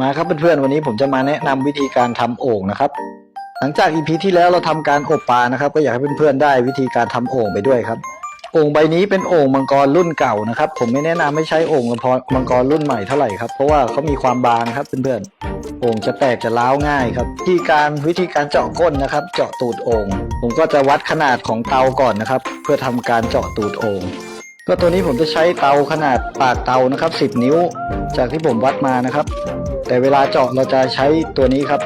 มาครับเพื่อนๆวันนี้ผมจะมาแนะนำวิธีการทำโอ่งนะครับ หลังจากอีพีที่แล้วเราทำการอบปลานะครับ ก็อยากให้เพื่อนๆได้วิธีการทำโอ่งไปด้วยครับโอ่งใบนี้เป็นโอ่งมังกรรุ่นเก่านะครับ ผมไม่แนะนำให้ใช้โอ่งมังกรรุ่นใหม่เท่าไหร่ครับเพราะว่าเขามีความบางครับเพื่อนๆโอ่งจะแตกจะร้าวง่ายครับวิธีการวิธีการเจาะก้นนะครับ เจาะตูดโอ่งผมก็จะวัดขนาดของเตาก่อนนะครับ เพื่อทำการเจาะตูดโอ่งก็ตัวนี้ผมจะใช้เตาขนาดปากเตานะครับ 10 นิ้ว จากที่ผมวัดมานะครับ แต่เวลาเจาะเราจะใช้ตัวนี้ครับ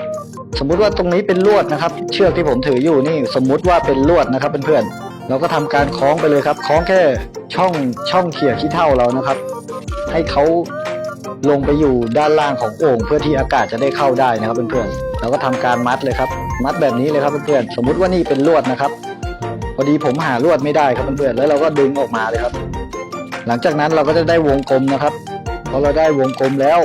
สมมุติว่าตรงนี้เป็นลวดนะครับ เชือกที่ผมถืออยู่นี่สมมุติว่าเป็นลวดนะครับเพื่อนๆเราก็ทำการคล้องไปเลยครับคล้องแค่ช่องช่องเขี่ยขี้เท่าเรานะครับ ให้เขาลงไปอยู่ด้านล่างของโอ่งเพื่อที่อากาศจะได้เข้าได้นะครับเพื่อนๆเราก็ทำการมัดเลยครับ มัดแบบนี้เลยครับเพื่อนๆสมมุติว่านี่เป็นลวดนะครับ พอดีผมหาลวดไม่ได้ครับเพื่อนๆแล้วเราก็ดึงออกมาเลยครับ หลังจากนั้นเราก็จะได้วงกลมนะครับพอเราได้วงกลมแล้ว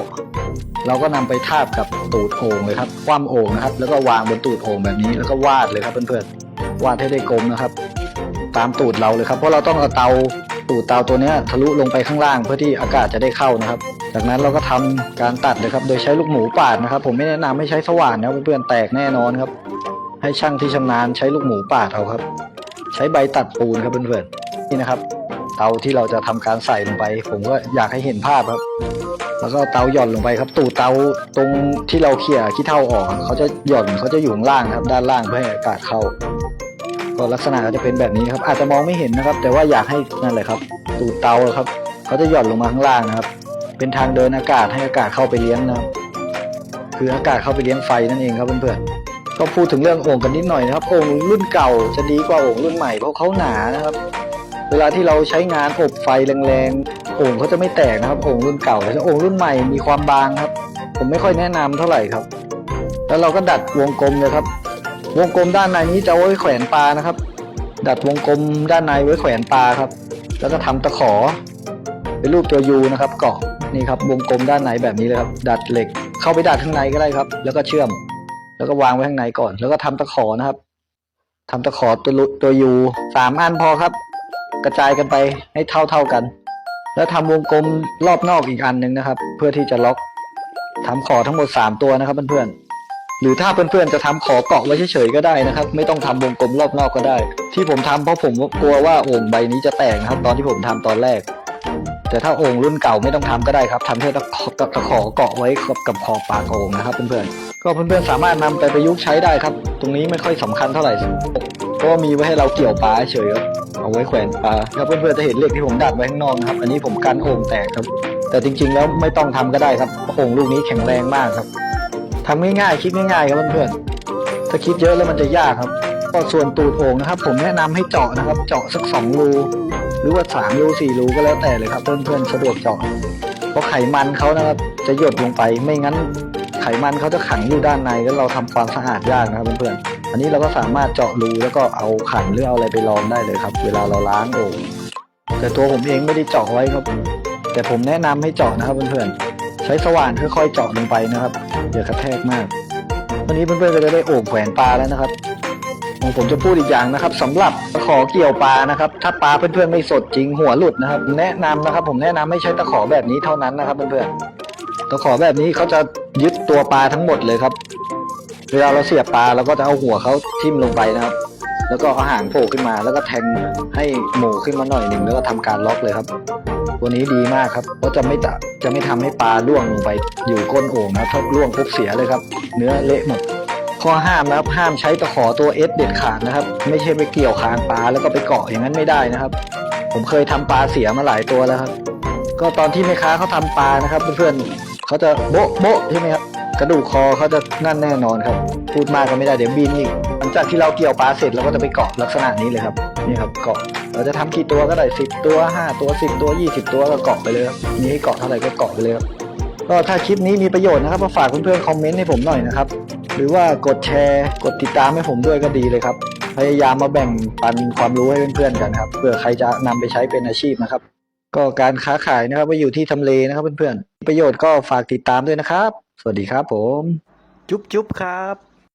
เราก็นำไปทาบกับตูดโอ่งเลยครับ คว่ำโอ่งนะครับ แล้วก็วางบนตูดโอ่งแบบนี้ แล้วก็วาดเลยครับเพื่อนๆ วาดให้ได้กลมนะครับ ตามตูดเราเลยครับ เพราะเราต้องเอาเตาตูดเตาตัวนี้ทะลุลงไปข้างล่างเพื่อที่อากาศจะได้เข้านะครับ จากนั้นเราก็ทำการตัดเลยครับ โดยใช้ลูกหมูปาดนะครับ ผมไม่แนะนำให้ใช้สว่านนะเพื่อนๆ แตกแน่นอนครับ ให้ช่างที่ชำนาญใช้ลูกหมูปาดเอาครับ ใช้ใบตัดปูนครับเพื่อนๆ นี่นะครับ เตาที่เราจะทำการใส่ลงไป ผมก็อยากให้เห็นภาพครับ แล้วก็เตาหย่อนลงไปครับ ตูดเตาตรงที่เราเขี่ยขี้เท่าออกเขาจะหย่อนเขาจะอยู่ข้างล่างครับ ด้านล่างเพื่อให้อากาศเข้า ก็ลักษณะก็จะเป็นแบบนี้ครับ อาจจะมองไม่เห็นนะครับ แต่ว่าอยากให้นั่นแหละครับ ตูดเตาครับเขาจะหย่อนลงมาข้างล่างนะครับ เป็นทางเดินอากาศให้อากาศเข้าไปเลี้ยงนะครับ คืออากาศเข้าไปเลี้ยงไฟนั่นเองครับเพื่อนๆก็พูดถึงเรื่องโอ่งกันนิดหน่อยนะครับโอ่งรุ่นเก่าจะดีกว่าโอ่งรุ่นใหม่เพราะเขาหนานะครับ เวลาที่เราใช้งานอบไฟแรงๆ โอ่งเขาจะไม่แตกนะครับโอ่งรุ่นเก่าแต่โอ่งรุ่นใหม่มีความบางครับ ผมไม่ค่อยแนะนำเท่าไหร่ครับ แล้วเราก็ดัดวงกลมเลยครับ วงกลมด้านในนี้จะไว้แขวนปลานะครับ ดัดวงกลมด้านในไว้แขวนปลาครับ แล้วก็ทำตะขอ เป็นรูปตัวยูนะครับเกาะนี่ครับวงกลมด้านในแบบนี้เลยครับ ดัดเหล็กเข้าไปดัดข้างในก็ได้ครับ แล้วก็เชื่อม แล้วก็วางไว้ข้างในก่อน แล้วก็ทำตะขอนะครับทำตะขอตัวตัวยูสามอันพอครับ กระจายกันไปให้เท่าเท่ากัน แล้วทำวงกลมรอบนอกอีกอันหนึ่งนะครับ เพื่อที่จะล็อกทำขอทั้งหมด 3 ตัวนะครับเพื่อนๆหรือถ้าเพื่อนๆจะทำขอเกาะไว้เฉยๆก็ได้นะครับ ไม่ต้องทำวงกลมรอบนอกก็ได้ ที่ผมทำเพราะผมกลัวว่าโอ่งใบนี้จะแตกนะครับ ตอนที่ผมทำตอนแรก แต่ถ้าโอ่งรุ่นเก่าไม่ต้องทำก็ได้ครับทำแค่ตะขอเกาะไว้กับกับขอบปากโอ่งนะครับเพื่อนๆก็เพื่อนๆสามารถนำไปประยุกต์ใช้ได้ครับ ตรงนี้ไม่ค่อยสำคัญเท่าไหร่เพราะมีไว้ให้เราเกี่ยวปลาเฉยครับ เอาไว้แขวนปลาครับเพื่อนๆจะเห็นเหล็กที่ผมดัดไว้ข้างนอกนะครับ อันนี้ผมกันโอ่งแตกครับ แต่จริง ๆ แล้วไม่ต้องทำก็ได้ครับโอ่งลูกนี้แข็งแรงมากครับทำง่ายๆคิดง่ายๆครับเพื่อนๆถ้าคิดเยอะแล้วมันจะยากครับ ก็ส่วนตูดโอ่งนะครับ ผมแนะนำให้เจาะนะครับ เจาะสักสองรูหรือว่าสามรูสี่รูก็แล้วแต่เลยครับเพื่อนๆสะดวกเจาะเพราะไขมันเขานะครับจะหยดลงไปไม่งั้นไขมันเขาจะขังอยู่ด้านในแล้วเราทำความสะอาดยากนะครับเพื่อนๆ อันนี้เราก็สามารถเจาะรูแล้วก็เอาขันหรือเอาอะไรไปรองได้เลยครับ เวลาเราล้างโอ่งแต่ตัวผมเองไม่ได้เจาะไว้ครับ แต่ผมแนะนำให้เจาะนะครับเพื่อนๆใช้สว่านค่อยๆเจาะลงไปนะครับอย่ากระแทกมากวันนี้เพื่อนๆก็จะได้โอ่งแขวนปลาแล้วนะครับของผมจะพูดอีกอย่างนะครับสำหรับตะขอเกี่ยวปลานะครับ ถ้าปลาเพื่อนๆไม่สดจริงหัวหลุดนะครับ แนะนำนะครับ ผมแนะนำให้ใช้ตะขอแบบนี้เท่านั้นนะครับเพื่อนๆตะขอแบบนี้เขาจะยึดตัวปลาทั้งหมดเลยครับ เวลาเราเสียบปลาเราก็จะเอาหัวเขาทิ่มลงไปนะครับ แล้วก็เอาหางโผล่ขึ้นมา แล้วก็แทงให้หมูขึ้นมาหน่อยหนึ่งแล้วก็ทำการล็อกเลยครับ ตัวนี้ดีมากครับเพราะจะไม่จะจะไม่ทำให้ปลาล่วงลงไปอยู่ก้นโอ่งนะถ้าล่วงปุ๊บเสียเลยครับ เนื้อเละหมดข้อห้ามนะครับห้ามใช้ตะขอตัวเอสเด็ดขาดนะครับ ไม่ใช่ไปเกี่ยวคางปลาแล้วก็ไปเกาะอย่างนั้นไม่ได้นะครับ ผมเคยทำปลาเสียมาหลายตัวแล้วครับ ก็ตอนที่แม่ค้าเขาทำปลานะครับเพื่อนๆเขาจะโบ๊ะโบ๊ะใช่ไหมครับ กระดูกคอเขาจะนั่นแน่นอนครับ พูดมากก็ไม่ได้เดี๋ยวบินอีกหลังจากที่เราเกี่ยวปลาเสร็จเราก็จะไปเกาะลักษณะนี้เลยครับนี่ครับเกาะเราจะทำกี่ตัวก็ได้สิบตัวห้าตัวสิบตัวยี่สิบตัวก็เกาะไปเลยครับมีให้เกาะเท่าไหร่ก็เกาะไปเลยครับก็ถ้าคลิปนี้มีประโยชน์นะครับก็ฝากเพื่อนๆคอมเมนต์ให้ผมหน่อยนะครับหรือว่ากดแชร์กดติดตามให้ผมด้วยก็ดีเลยครับ พยายามมาแบ่งปันความรู้ให้เพื่อนๆกันครับเผื่อใครจะนำไปใช้เป็นอาชีพนะครับ ก็การค้าขายนะครับว่าอยู่ที่ทำเลนะครับเพื่อนๆประโยชน์ก็ฝากติดตามด้วยนะครับ สวัสดีครับผม จุ๊บจุ๊บครับ